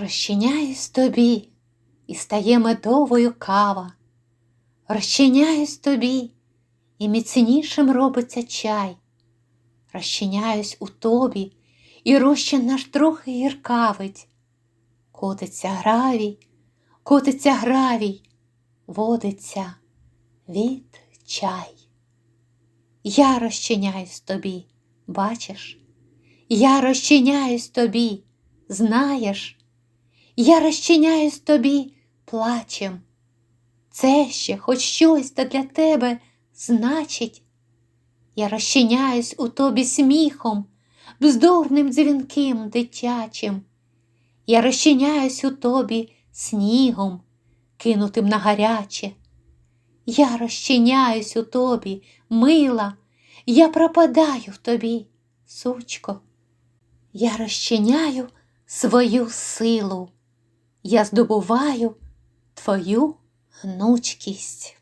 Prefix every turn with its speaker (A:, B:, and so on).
A: Розчиняюсь тобі, і стає медовою кава. Розчиняюсь тобі, і міцнішим робиться чай. Розчиняюсь у тобі, і розчин наш трохи гіркавить. Котиться гравій, котиться гравій, водиться від чай. Я розчиняюсь тобі, бачиш? Я розчиняюсь тобі, знаєш? Я розчиняюсь тобі плачем. Це ще хоч щось та для тебе значить. Я розчиняюсь у тобі сміхом, вздорним дзвінким дитячим. Я розчиняюсь у тобі снігом, кинутим на гаряче. Я розчиняюсь у тобі, мила, я пропадаю в тобі, сучко. Я розчиняю свою силу, я здобуваю твою гнучкість.